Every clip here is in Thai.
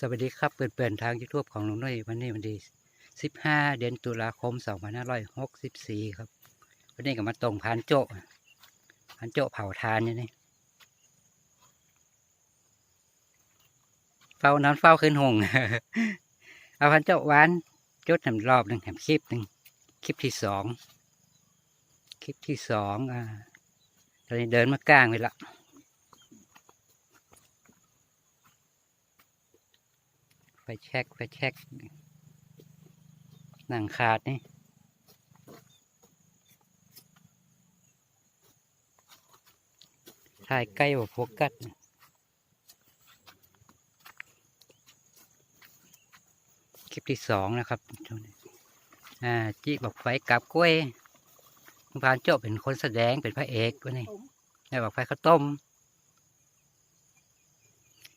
สวัสดีครับเปิดเปิดทางยูทูบของลุงน้อยวันนี้วันที่15 เดือนตุลาคม 2564 ครับ วันนี้ก็มาตรงพานโจะพานโจะเผาทานอยู่นี่เฝ้านอนเฝ้าขึ้นหงเอาพันโจะวานจุดแหมรอบหนึ่งแหมคลิปหนึ่งคลิปที่สองคลิปที่สองอ่าตอนนี้เดินมากลางไปละ ไปเช็คไปเช็คหนังขาดนี่ถ่ายใกล้กว่าโฟกัสคลิปที่สองนะครับอ่าจิบอกไฟกับกล้วยพานโจบเป็นคนแสดงเป็นพระเอกวะนี่แล้วบอกไฟข้าวต้ม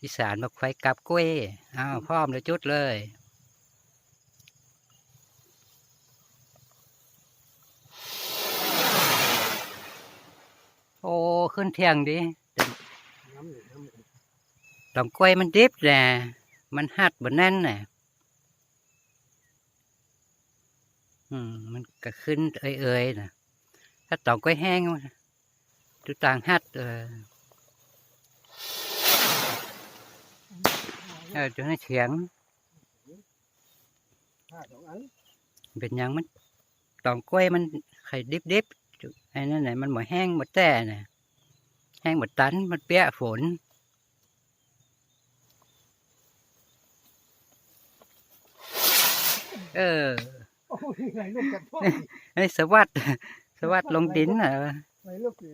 อีสานบอกไฟกับกล้วยอ้าวพร้อมเลยจุดเลยโอ้ขึ้นเทียงดิดอกกล้วยมันดิบแหละมันหัดบนนั่นน่ะ อืม มันก็ขึ้นเอ่ยๆนะถ้าดอกกล้วยแห้งดูต่างหัดเออ เออจะให้เฉียงห้าสองอันเป็นหยังมันตองกล้วยมันไข่ดิบดิบๆไอ้นั่นไหนะมันหมดแห้งหมดแต่น่ะแห้งหมดตันมันเปียกฝนเออโอ้ยไหนลูกกันพ่อไอ้สวัสดสวัสดลงดินน่ะไหนลูกสิ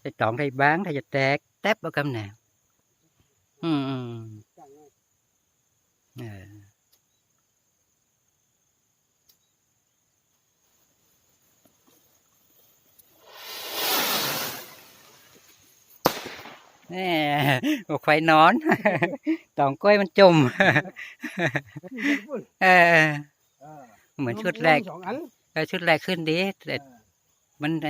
ไอ้ตองไอ้บ้างถ้าจะแตกแทบเอากำแหน่อืมอืมจังเลย เออแหม่บอกไฟนอน ตองกล้วยมันจม เออ เหมือนชุดแรกสองอันเออชุดแรกขึ้นดีแต่มันไอ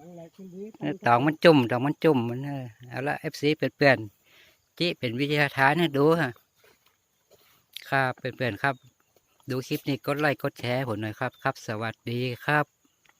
อันแรกขึ้นดีตองมันจุ่มตองมันจุ่มมันเออเอาละเอฟซีเปลี่ยนๆจิเป็นวิทยาทานให้ดูฮะ ครับเพื่อนๆครับ ดูคลิปนี้กดไลค์กดแชร์ผมหน่อยครับครับ สวัสดีครับ